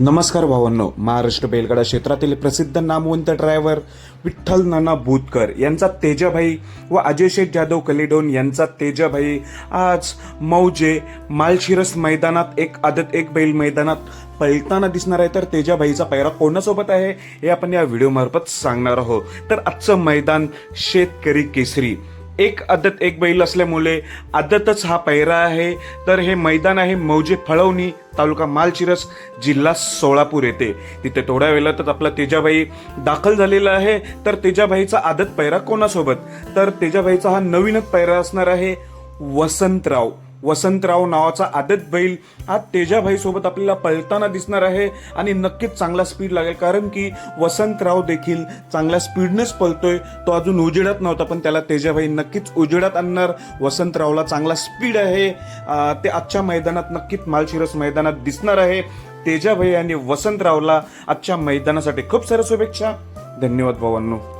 नमस्कार भावांनो महाराष्ट्र बेलगडा क्षेत्रातील प्रसिद्ध नामवंत ड्रायव्हर विठ्ठल नाना भूतकर यांचा तेजाभाई व अजय शेठ जाधव कलिडोन यांचा तेजाभाई आज मौजे मालशिरस मैदानात एक आदत एक बैल मैदानात पळताना दिसणार आहे. तर तेजाभाईचा पैरा कोणासोबत आहे हे आपण या व्हिडिओमार्फत सांगणार आहोत. तर आजचं मैदान शेतकरी केसरी. एक आदत एक बैल असल्यामुळे आदतच हा पैरा आहे. तर हे मैदान आहे मौजे फळवणी तालुका मालचिरस जिल्हा सोळापूर येते तिथे थोड्या वेळातच आपला तेजाबाई दाखल झालेला आहे. तर तेजाबाईचा आदत पैरा कोणासोबत? तर तेजाबाईचा हा नवीनच पैरा असणार आहे वसंतराव. वसंतराव नावाचा आदत बैल हा तेजाभाई सोबत आपल्याला पळताना दिसणार आहे आणि नक्कीच चांगला स्पीड लागेल. कारण की वसंतराव देखील चांगल्या स्पीडनेच पळतोय. तो अजून उजेडात नव्हता पण त्याला तेजाभाई नक्कीच उजेडात आणणार. वसंतरावला चांगला स्पीड आहे. ते आजच्या मैदानात नक्कीच मालशिरस मैदानात दिसणार आहे. तेजाभाई आणि वसंतरावला आजच्या मैदानासाठी खूप साऱ्या शुभेच्छा. धन्यवाद भावांनो.